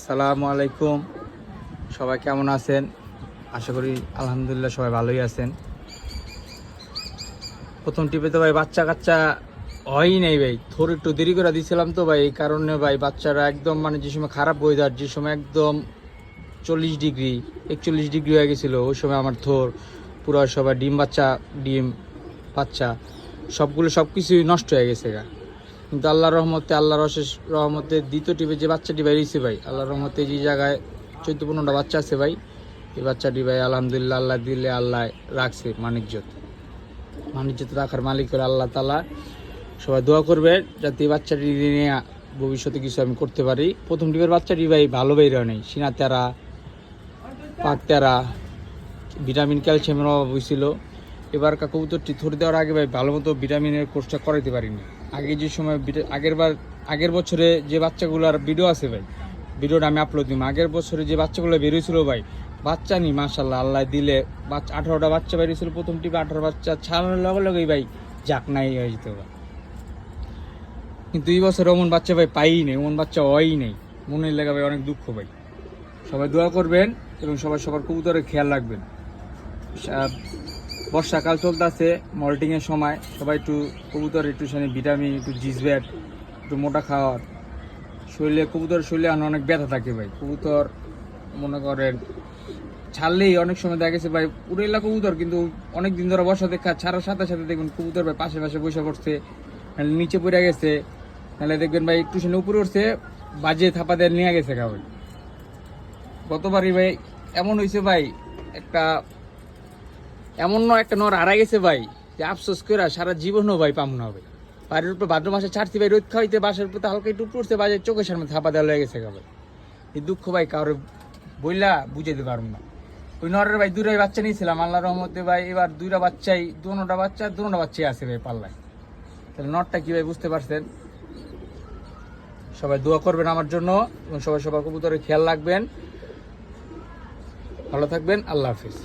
আসসালামু আলাইকুম। সবাই কেমন আছেন? আশা করি আলহামদুলিল্লাহ সবাই ভালোই আছেন। প্রথম টিপে তো ভাই বাচ্চা কাচ্চা হয়ই নাই ভাই। থোর একটু দেরি করে দিয়েছিলাম তো ভাই, এই কারণে ভাই বাচ্চারা একদম মানে যে সময় খারাপ ওয়েদার যে সময় একদম চল্লিশ ডিগ্রি, একচল্লিশ ডিগ্রি হয়ে গেছিল, ওই সময় আমার থোর, পুরো সবাই ডিম বাচ্চা ডিম বাচ্চা, সবগুলো সব কিছুই নষ্ট হয়ে গেছে গা। কিন্তু আল্লাহর রহমতে, আল্লাহর অশেষ রহমতে দ্বিতীয় টিপে যে বাচ্চাটি বেরিয়েছে ভাই আল্লাহ রহমতে যে জায়গায় চোদ্দ পনেরোটা বাচ্চা আছে ভাই, এই বাচ্চাটি ভাই আলহামদুলিল্লাহ আল্লাহ দিলে আল্লাহ রাখছে মানিকজত মানিকজত রাখার মালিক হলো আল্লাহ তালা সবাই দোয়া করবে যাতে এই বাচ্চাটি নিয়ে ভবিষ্যতে কিছু আমি করতে পারি। প্রথম টিপের বাচ্চাটি ভাই ভালো বেরিয়ে নেই। সিনা তেরা, পাক তেরা, ভিটামিন, ক্যালসিয়ামের অভাব হয়েছিল। এবার কবুতরটি থরে দেওয়ার আগে ভাই ভালো মতো ভিটামিনের কোর্সটা করাইতে পারিনি। আগে যে সময় আগের বার আগের বছরে যে বাচ্চাগুলোর ভিডিও আছে ভাই ভিডিওটা আমি আপলোড দিই আগের বছরে যে বাচ্চাগুলো বেরিয়েছিল ভাই, বাচ্চা নি মাশাল্লাহ আল্লাহ দিলে বাচ্চা আঠারোটা বাচ্চা বেরিয়েছিল, প্রথম টিপে আঠারো বাচ্চা ছাড়ানোর লগে লগেই ভাই যাক নাই হয়ে যেত ভাই। কিন্তু এই বছর অমন বাচ্চা ভাই পাই নেই, অমন বাচ্চা হয়ই নেই। মনের লেগে ভাই অনেক দুঃখ ভাই। সবাই দোয়া করবেন এবং সবাই সবার কবুতরের খেয়াল রাখবেন। বর্ষাকাল চলতেছে মল্টিং এর সময়। সবাই একটু কবুতর, একটু সামনে ভিটামিন, একটু জিজব্যাট একটু মোটা খাওয়ার। শরীরে কবুতর, শরীরে আনো অনেক ব্যথা থাকে ভাই। কবুতর, মনে করেন, ছাড়লেই অনেক সময় দেখা গেছে ভাই উড়েলা কবুতর, কিন্তু অনেক দিন ধরে বর্ষা দেখা, ছাড়ার সাথে সাথে দেখবেন কবুতর ভাই পাশে পাশে বসে পড়ছে নিচে পড়ে গেছে, নাহলে দেখবেন ভাই একটু সামনে উপরে উঠছে, বাজে থাপা দিয়ে নিয়ে গেছে কাউকে গতবারই ভাই, এমন হয়েছে ভাই, একটা এমন ন একটা নর হারাই গেছে ভাই, যে আফসোস করে সারা জীবনও ভাই পাম না হবে বাড়ির উপর ভাদ্র মাসে ছাড়ছি ভাই, রোদ খাইতে বাসের উপর হালকা একটু পড়ছে বাজে চোখের সামনে থাপা দেওয়া লেগে গেছে ভাই। এই দুঃখ ভাই কারোর বইলা বুঝাইতে পারব না। ওই নরের ভাই দুটাই বাচ্চা নিয়েছিলাম আল্লাহ রহমতে ভাই, এবার দুইটা বাচ্চাই দুটা বাচ্চা দুটা বাচ্চাই আছে ভাই পাল্লায়। তাহলে নটটা কি ভাই বুঝতে পারছেন? সবাই দোয়া করবেন আমার জন্য এবং সবাই সবার কবুতরের খেয়াল রাখবেন। ভালো থাকবেন, আল্লাহ হাফিজ।